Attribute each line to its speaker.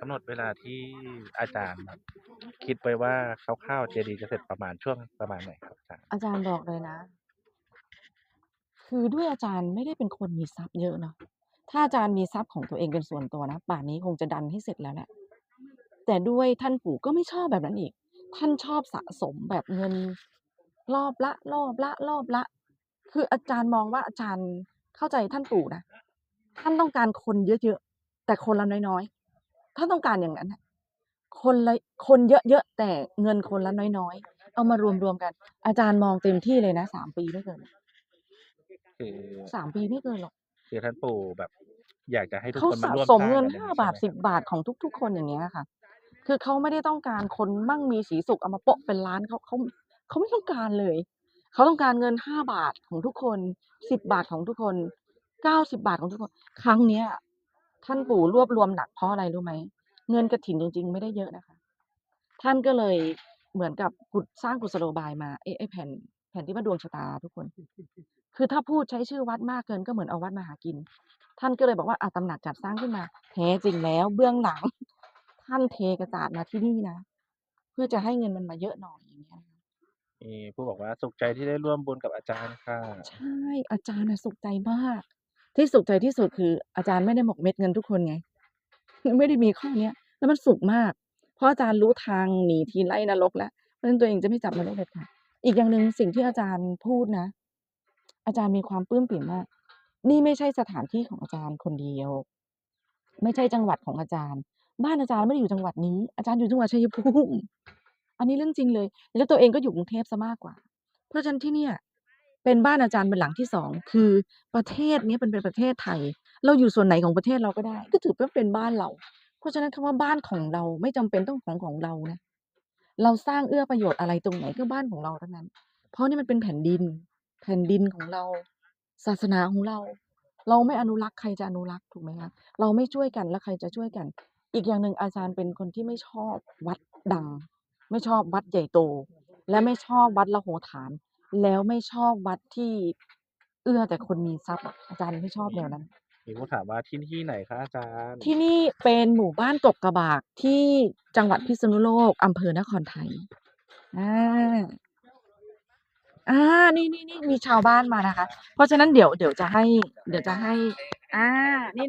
Speaker 1: กำหนดเวลาที่อาจารย์คิดไว้ว่าคร่าวๆเจดีจะเสร็จประมาณช่วงประมาณไหนครับอาจารย์
Speaker 2: อาจารย์บอกเลยนะ คือด้วยอาจารย์ไม่ได้เป็นคนมีทรัพย์เยอะเนาะถ้าอาจารย์มีทรัพย์ของตัวเองเป็นส่วนตัวนะป่านนี้คงจะดันให้เสร็จแล้วแหละแต่ด้วยท่านปู่ก็ไม่ชอบแบบนั้นอีก ท่านชอบสะสมแบบเงินรอบละรอบละรอบละ คืออาจารย์มองว่าอาจารย์เข้าใจท่านปู่นะ ท่านต้องการคนเยอะๆ แต่คนละน้อยๆ ท่านต้องการอย่างนั้นน่ะคนละคนเยอะๆแต่เงินคนละน้อยๆ เอามารวมๆกัน อาจารย์มองเต็มที่เลยนะสามปีไม่เกิน
Speaker 1: คือ
Speaker 2: สามปีไม่เกินหรอก
Speaker 1: คือท่านปู่แบบ อยากจะให้ทุก
Speaker 2: เขา
Speaker 1: คนมา
Speaker 2: สะ
Speaker 1: ร่วม
Speaker 2: สม
Speaker 1: สร้าง
Speaker 2: เงิน
Speaker 1: กันอย่
Speaker 2: ห้าง
Speaker 1: นี้
Speaker 2: บาท
Speaker 1: ใช่
Speaker 2: สิ
Speaker 1: ไหม
Speaker 2: บบาทของทุก ๆ คนอย่างเงี้ยค่ะ คือเขาไม่ได้ต้องการคนมั่งมีสีสุขเอามาโปะเป็นล้านเขาเขาเขาไม่ต้องการเลย เขาต้องการเงินห้าบาทของทุกคนสิบบาทของทุกคนเก้าสิบาทของทุกคน ครั้งเนี้ย ท่านปู่รวบรวมหนักเพราะอะไรรู้ไหมเงินกระถินจริง ๆ ไม่ได้เยอะนะคะ ท่านก็เลยเหมือนกับกุดสร้างกุศโลบายมาไอ้ไอ้แผ่นแผ่นที่ว่าดวงชะตาทุกคน คือถ้าพูดใช้ชื่อวัดมากเกินก็เหมือนเอาวัดมาหากิน ท่านก็เลยบอกว่าอาตำหนักจัดสร้างขึ้นมาแท้จริงแล้วเบื้องหลัง ท่านเทกระจาดมาที่นี่นะเพื่อจะให้เงินมันมาเยอะหน่อยอย่างเงี้ย
Speaker 1: มีผู้บอกว่าสุขใจที่ได้ร่วมบุญกับอาจารย์ค่ะ
Speaker 2: ใช่อาจารย์น่ะสุขใจมาก ที่สุขใจที่สุดคืออาจารย์ไม่ได้หมกเม็ดเงินทุกคนไง ไม่ได้มีข้อเนี้ย แล้วมันสุขมาก เพราะอาจารย์รู้ทางหนีทีไล่นรกแล้วเพราะฉะนั้นตัวเองจะไม่จับนรกเด็ดขาดอีกอย่างหนึ่งสิ่งที่อาจารย์พูดนะ อาจารย์มีความปลื้มปิ่มมาก นี่ไม่ใช่สถานที่ของอาจารย์คนเดียว ไม่ใช่จังหวัดของอาจารย์ บ้านอาจารย์ไม่ได้อยู่จังหวัดนี้ อาจารย์อยู่จังหวัดชัยภูมิอันนี้เรื่องจริงเลย แล้วตัวเองก็อยู่กรุงเทพซะมากกว่า เพราะฉะนั้นที่เนี่ย เป็นบ้านอาจารย์เป็นหลังที่สองคือประเทศนี้เป็นเป็นประเทศไทย เราอยู่ส่วนไหนของประเทศเราก็ได้ ก็ถือว่าเป็นบ้านเรา เพราะฉะนั้นคำว่าบ้านของเราไม่จำเป็นต้องของของเรานะเราสร้างเอื้อประโยชน์อะไรตรงไหนก็บ้านของเราทั้งนั้น เพราะนี่มันเป็นแผ่นดิน แผ่นดินของเรา ศาสนาของเรา เราไม่อนุรักษ์ใครจะอนุรักษ์ถูกไหมคะเราไม่ช่วยกันแล้วใครจะช่วยกัน อีกอย่างหนึ่งอาจารย์เป็นคนที่ไม่ชอบวัดดัง ไม่ชอบวัดใหญ่โต และไม่ชอบวัดละโหฐาน แล้วไม่ชอบวัดที่เอื้อแต่คนมีทรัพย์อะอาจารย์ไม่ชอบแนวนั้น
Speaker 1: มีผู้ถามว่าที่ที่ไหนคะอาจารย์
Speaker 2: ที่นี่เป็นหมู่บ้านกกกระบากที่จังหวัดพิษณุโลกอำเภอนครไทยอาอานี่นี่นี่มีชาวบ้านมานะคะ เพราะฉะนั้นเดี๋ยวเดี๋ยวจะให้ เดี๋ยวจะให้อานี่